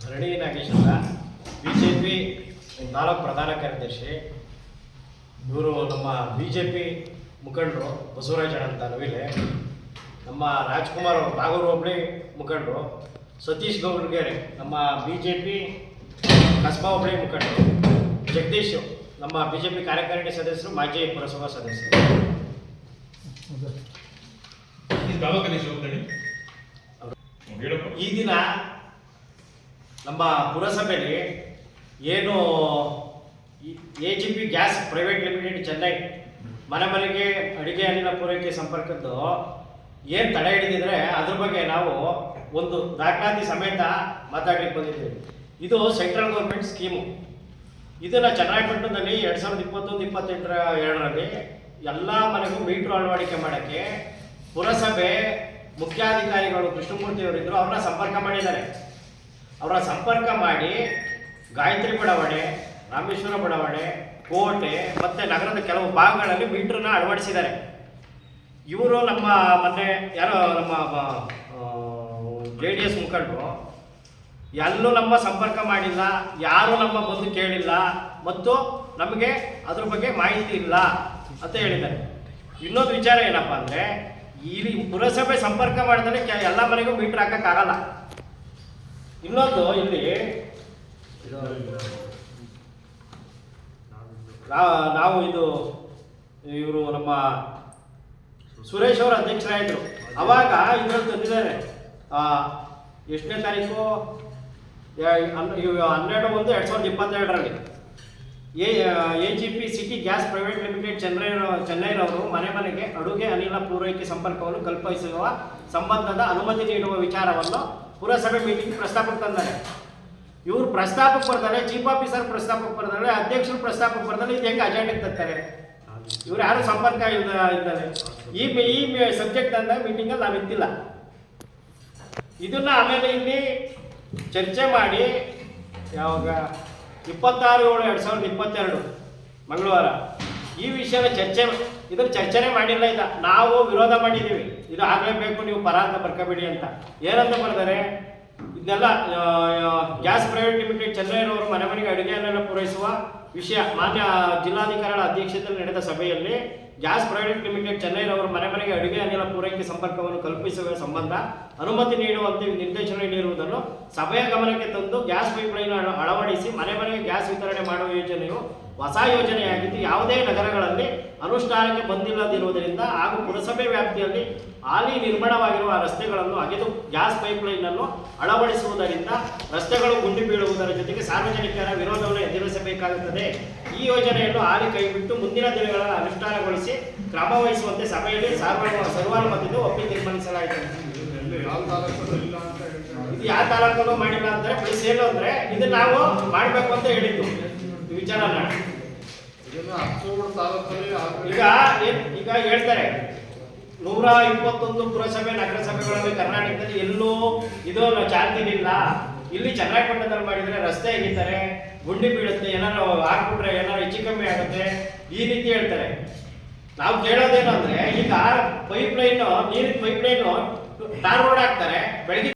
ಧರಣಿ ನಾಗೇಶ್ ಅಂತ B J P ನಾಲ್ಕು ಪ್ರಧಾನ ಕಾರ್ಯದರ್ಶಿ ಇವರು ನಮ್ಮ ಬಿ ಜೆ ಪಿ ಮುಖಂಡರು ಬಸವರಾಜಣ್ಣ ಅಂತ ನವಿಲೆ ನಮ್ಮ ರಾಜ್ಕುಮಾರ್ ಅವರು ಬಾಗೂರು ಹೋಬಳಿ ಮುಖಂಡರು ಸತೀಶ್ ಗೌಡ್ಗೆರೆ ನಮ್ಮ ಬಿ ಜೆ ಪಿ ಕಸ್ಬಾ ಹೋಬಳಿ ಮುಖಂಡರು ಜಗದೀಶ್ ನಮ್ಮ ಬಿ ಜೆ ಪಿ ಕಾರ್ಯಕಾರಿಣಿ ಸದಸ್ಯರು ಮಾಜಿ ಪುರಸಭಾ ಸದಸ್ಯರು. ಈ ದಿನ ನಮ್ಮ ಪುರಸಭೆಯಲ್ಲಿ ಏನು A G P gas private limited Chennai ಮನೆ ಮನೆಗೆ ಅಡಿಗೆ ಅನಿಲ ಪೂರೈಕೆ ಸಂಪರ್ಕದ್ದು ಏನು ತಡೆ ಹಿಡಿದಿದ್ರೆ ಅದ್ರ ಬಗ್ಗೆ ನಾವು ಒಂದು ದಾಖಲಾತಿ ಸಮೇತ ಮಾತಾಡ್ಲಿಕ್ಕೆ ಬಂದಿದ್ದೀವಿ. ಇದು ಸೆಂಟ್ರಲ್ ಗೌರ್ಮೆಂಟ್ ಸ್ಕೀಮು. ಇದನ್ನ ಚನ್ನರಾಯಪಟ್ಟಣದಲ್ಲಿ ಎರಡು ಸಾವಿರದ ಇಪ್ಪತ್ತೊಂದು, ಇಪ್ಪತ್ತೆಂಟರ ಎರಡರಲ್ಲಿ ಎಲ್ಲ ಮನೆಗೂ ಮೀಟ್ರ್ ಅಳವಡಿಕೆ ಮಾಡೋಕ್ಕೆ ಪುರಸಭೆ ಮುಖ್ಯಾಧಿಕಾರಿಗಳು ಕೃಷ್ಣಮೂರ್ತಿ ಅವರಿದ್ರು ಅವ್ರನ್ನ ಸಂಪರ್ಕ ಮಾಡಿದ್ದಾರೆ. ಅವರ ಸಂಪರ್ಕ ಮಾಡಿ ಗಾಯತ್ರಿ ಬಡಾವಣೆ, ರಾಮೇಶ್ವರ ಬಡಾವಣೆ, ಕೋಟೆ ಮತ್ತು ನಗರದ ಕೆಲವು ಭಾಗಗಳಲ್ಲಿ ಮೀಟ್ರನ್ನ ಅಳವಡಿಸಿದ್ದಾರೆ. ಇವರು ನಮ್ಮ ಮತ್ತೆ ಯಾರೋ ನಮ್ಮ ಜೆ ಡಿ ಎಸ್ ಮುಖಂಡರು, ಎಲ್ಲೂ ನಮ್ಮ ಸಂಪರ್ಕ ಮಾಡಿಲ್ಲ, ಯಾರು ನಮ್ಮ ಬಂದು ಕೇಳಿಲ್ಲ ಮತ್ತು ನಮಗೆ ಅದ್ರ ಬಗ್ಗೆ ಮಾಹಿತಿ ಇಲ್ಲ ಅಂತ ಹೇಳಿದ್ದಾರೆ. ಇನ್ನೊಂದು ವಿಚಾರ ಏನಪ್ಪ ಅಂದರೆ, ಇಲ್ಲಿ ಪುರಸಭೆ ಸಂಪರ್ಕ ಮಾಡಿದ್ರೆ ಎಲ್ಲ ಮನೆಗೂ ಮೀಟ್ರ್ ಹಾಕೋಕ್ಕಾಗಲ್ಲ. ಇನ್ನೊಂದು ಇಲ್ಲಿ. ನಾವು ಇದು, ಇವರು ನಮ್ಮ ಸುರೇಶ್ ಅವರು ಅಧ್ಯಕ್ಷರಾಗಿದ್ರು ಅವಾಗ ಇದ್ರಲ್ಲಿ ತಂದಿದ್ದಾರೆ. ಎಷ್ಟನೇ ತಾರೀಕು? ಹನ್ನೆರಡು ಒಂದು ಎರಡು ಸಾವಿರದ ಇಪ್ಪತ್ತೆರಡರಲ್ಲಿ. A G P city gas private limited Chennai ಚೆನ್ನೈರವರು ಮನೆ ಮನೆಗೆ ಅಡುಗೆ ಅನಿಲ ಪೂರೈಕೆ ಸಂಪರ್ಕವನ್ನು ಕಲ್ಪಿಸುವ ಸಂಬಂಧದ ಅನುಮತಿ ನೀಡುವ ವಿಚಾರವನ್ನು ಪುರಸಭೆ ಮೀಟಿಂಗ್ ಪ್ರಸ್ತಾಪಕ್ಕೆ ತಂದಾರೆ ಇವರು ಪ್ರಸ್ತಾಪಕ್ಕೆ ಬರ್ತಾರೆ ಚೀಫ್ ಆಫೀಸರ್ ಪ್ರಸ್ತಾಪಕ್ಕೆ ಬರ್ತಾರೆ ಅಧ್ಯಕ್ಷರು ಪ್ರಸ್ತಾಪಕ್ಕೆ ಬರ್ತಾರೆ ಇದು ಹೆಂಗೆ ಅಜೆಂಡಕ್ಕೆ ತರ್ತಾರೆ? ಇವ್ರು ಯಾರು ಸಂಪರ್ಕ ಇಲ್ದ ಇದ್ದಾರೆ ಈ ಈ ಸಬ್ಜೆಕ್ಟ್ ಅಂದ ಮೀಟಿಂಗಲ್ಲಿ ನಾವು ಇತ್ತಿಲ್ಲ ಇದನ್ನ ಆಮೇಲೆ ಇಲ್ಲಿ ಚರ್ಚೆ ಮಾಡಿ, ಯಾವಾಗ? ಇಪ್ಪತ್ತಾರು ಏಳು ಎರಡು ಸಾವಿರದ ಇಪ್ಪತ್ತೆರಡು ಮಂಗಳವಾರ. ಈ ವಿಷಯನ ಚರ್ಚೆ ಇದ್ರ ಚರ್ಚೆನೇ ಮಾಡಿಲ್ಲ ಇದ. ನಾವು ವಿರೋಧ ಮಾಡಿದ್ದೀವಿ ಇದು ಆಗಲೇಬೇಕು, ನೀವು ಪರ ಅಂತ ಬರ್ಕೋಬೇಡಿ ಅಂತ. ಏನಂತ ಬರ್ತಾರೆ ಇದನ್ನೆಲ್ಲ ಗ್ಯಾಸ್ ಪ್ರೈವೇಟ್ ಲಿಮಿಟೆಡ್ ಚೆನ್ನೈರವರು ಮನೆ ಮನೆಗೆ ಅಡುಗೆಯನ್ನೆಲ್ಲ ಪೂರೈಸುವ ವಿಷಯ ಮಾನ್ಯ ಜಿಲ್ಲಾಧಿಕಾರಿಗಳ ಅಧ್ಯಕ್ಷತೆಯಲ್ಲಿ ನಡೆದ ಸಭೆಯಲ್ಲಿ ಗ್ಯಾಸ್ ಪ್ರೈವೇಟ್ ಲಿಮಿಟೆಡ್ ಚೆನ್ನೈನವರು ಮನೆ ಮನೆಗೆ ಅಡುಗೆ, ಅನಿಲ ಪೂರೈಕೆ ಸಂಪರ್ಕವನ್ನು ಕಲ್ಪಿಸುವ ಸಂಬಂಧ ಅನುಮತಿ ನೀಡುವಂತೆ ನಿರ್ದೇಶನ ನೀಡಿರುವುದನ್ನು ಸಭೆಯ ಗಮನಕ್ಕೆ ತಂದು ಗ್ಯಾಸ್ ಪೈಪ್ಲೈನ್ ಅಳ- ಅಳವಡಿಸಿ ಮನೆ ಮನೆಗೆ ಗ್ಯಾಸ್ ವಿತರಣೆ ಮಾಡುವ ಯೋಜನೆಯು ಹೊಸ ಯೋಜನೆಯಾಗಿದ್ದು ಯಾವುದೇ ನಗರಗಳಲ್ಲಿ ಅನುಷ್ಠಾನಕ್ಕೆ ಬಂದಿಲ್ಲದಿರುವುದರಿಂದ ಹಾಗೂ ಪುರಸಭೆ ವ್ಯಾಪ್ತಿಯಲ್ಲಿ ಹಾಲಿ ನಿರ್ಮಾಣವಾಗಿರುವ ರಸ್ತೆಗಳನ್ನು ಅಗೆದು ಗ್ಯಾಸ್ ಪೈಪ್ಲೈನ್ ಅನ್ನು ಅಳವಡಿಸುವುದರಿಂದ ರಸ್ತೆಗಳು ಗುಂಡಿ ಬೀಳುವುದರ ಜೊತೆಗೆ ಸಾರ್ವಜನಿಕರ ವಿರೋಧವನ್ನು ಎದುರಿಸಬೇಕಾಗುತ್ತದೆ. ಈ ಯೋಜನೆಯನ್ನು ಹಾಲಿ ಕೈಬಿಟ್ಟು ಮುಂದಿನ ದಿನಗಳಲ್ಲಿ ಅನುಷ್ಠಾನಗೊಳಿಸಿ ಕ್ರಮ ವಹಿಸುವಂತೆ ಸಭೆಯಲ್ಲಿ ಸರ್ವ ಒಪ್ಪಿ ತೀರ್ಮಾನಿಸಲಾಯಿತು. ಇದು ಯಾವ ತಾಲೂಕಲ್ಲೂ ಮಾಡಿಲ್ಲ ಅಂದ್ರೆ ಪ್ಲೀಸ್ ಏನು ಅಂದ್ರೆ ಇದು ನಾವು ಮಾಡಬೇಕು ಅಂತ ಹೇಳಿದ್ದು. ತಾಲೂಕಲ್ಲಿ ಈಗ ಈಗ ಹೇಳ್ತಾರೆ, ನೂರ ಇಪ್ಪತ್ತೊಂದು ಪುರಸಭೆ, ನಗರಸಭೆಗಳಲ್ಲಿ ಕರ್ನಾಟಕದಲ್ಲಿ ಎಲ್ಲೂ ಇದು ಚಾಲ್ತಿಲಿಲ್ಲ. ಇಲ್ಲಿ ಚನ್ನರಾಯಪಟ್ಟಣದಲ್ಲಿ ಮಾಡಿದ್ರೆ ರಸ್ತೆ ಆಗಿದ್ದಾರೆ ಗುಂಡಿ ಬೀಳುತ್ತೆ, ಏನಾರು ಹಾಕ್ಬಿಟ್ರೆ ಏನಾರು ಹೆಚ್ಚು ಕಮ್ಮಿ ಆಗುತ್ತೆ, ಈ ರೀತಿ ಹೇಳ್ತಾರೆ. ನಾವು ಕೇಳೋದೇನು ಅಂದ್ರೆ ಈಗ ಪೈಪ್ ಲೈನ್ ನೀರಿನ ಪೈಪ್ ಲೈನ್ ರೋಡ್ ಹಾಕ್ತಾರೆ ಬೆಳಗ್ಗೆ